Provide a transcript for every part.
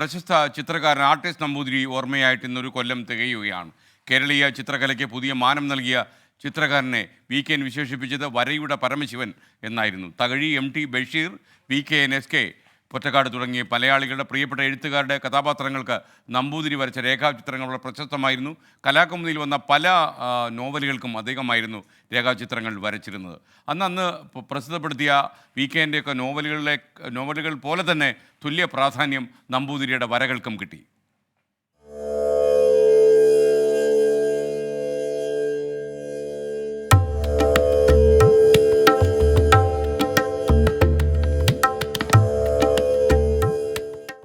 പ്രശസ്ത ചിത്രകാരൻ ആർട്ടിസ്റ്റ് നമ്പൂതിരി ഓർമ്മയായിട്ട് ഇന്നൊരു കൊല്ലം തികയുകയാണ്. കേരളീയ ചിത്രകലയ്ക്ക് പുതിയ മാനം നൽകിയ ചിത്രകാരനെ വി കെ എൻ വിശേഷിപ്പിച്ചത് വരയുടെ പരമശിവൻ എന്നായിരുന്നു. Thakazhi M T Basheer V K N S K Pottekkatt തുടങ്ങിയ മലയാളികളുടെ പ്രിയപ്പെട്ട എഴുത്തുകാരുടെ കഥാപാത്രങ്ങൾക്ക് നമ്പൂതിരി വരച്ച രേഖാചിത്രങ്ങൾ പ്രശസ്തമായിരുന്നു. കലാകൗമുദിയിൽ വന്ന പല നോവലുകൾക്കും അദ്ദേഹമായിരുന്നു രേഖാചിത്രങ്ങൾ വരച്ചിരുന്നത്. അന്ന് അന്ന് പ്രസിദ്ധപ്പെടുത്തിയ വി കെന്റെയൊക്കെ നോവലുകളിലെ നോവലുകൾ പോലെ തന്നെ തുല്യ പ്രാധാന്യം നമ്പൂതിരിയുടെ വരകൾക്കും കിട്ടി.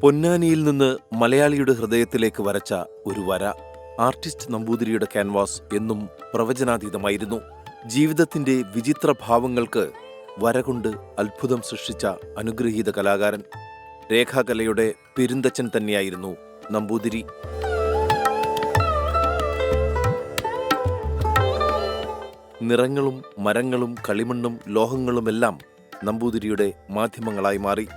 പൊന്നാനിയിൽ നിന്ന് മലയാളിയുടെ ഹൃദയത്തിലേക്ക് വരച്ച ഒരു വര ആർട്ടിസ്റ്റ് നമ്പൂതിരിയുടെ ക്യാൻവാസ് എന്നും പ്രവചനാതീതമായിരുന്നു. ജീവിതത്തിന്റെ വിചിത്ര ഭാവങ്ങൾക്ക് വരകൊണ്ട് അത്ഭുതം സൃഷ്ടിച്ച അനുഗ്രഹീത കലാകാരൻ. രേഖാകലയുടെ പെരുന്തച്ചൻ തന്നെയായിരുന്നു നമ്പൂതിരി. നിറങ്ങളും മരങ്ങളും കളിമണ്ണും ലോഹങ്ങളുമെല്ലാം നമ്പൂതിരിയുടെ മാധ്യമങ്ങളായി മാറി.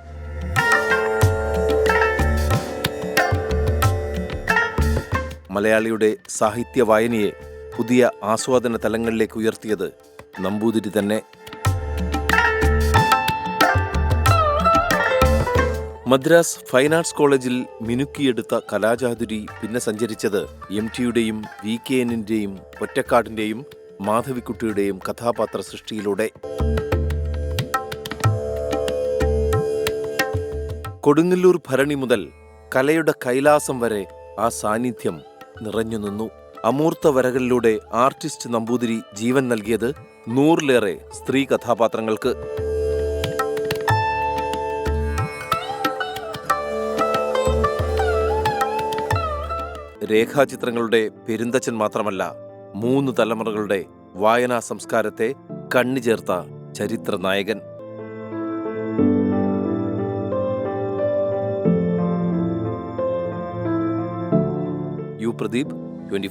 മലയാളിയുടെ സാഹിത്യ വായനയെ പുതിയ ആസ്വാദന തലങ്ങളിലേക്ക് ഉയർത്തിയത് നമ്പൂതിരി തന്നെ. മദ്രാസ് ഫൈൻ ആർട്സ് കോളേജിൽ മിനുക്കിയെടുത്ത കലാചാതുരി പിന്നെ സഞ്ചരിച്ചത് എം ടിയുടെയും വി കെ എന്നിന്റെയും ഒറ്റക്കാടിന്റെയും മാധവിക്കുട്ടിയുടെയും കഥാപാത്ര സൃഷ്ടിയിലൂടെ. കൊടുങ്ങല്ലൂർ ഭരണി മുതൽ കലയുടെ കൈലാസം വരെ ആ സാന്നിധ്യം നിറഞ്ഞു നിന്നു. അമൂർത്ത വരകളിലൂടെ ആർട്ടിസ്റ്റ് നമ്പൂതിരി ജീവൻ നൽകിയത് നൂറിലേറെ സ്ത്രീ കഥാപാത്രങ്ങൾക്ക്. രേഖാചിത്രങ്ങളുടെ പെരുന്തച്ചൻ മാത്രമല്ല മൂന്ന് തലമുറകളുടെ വായനാ സംസ്കാരത്തെ കണ്ണിചേർത്ത ചരിത്ര നായകൻ പ്രദീപ് ട്വന്റി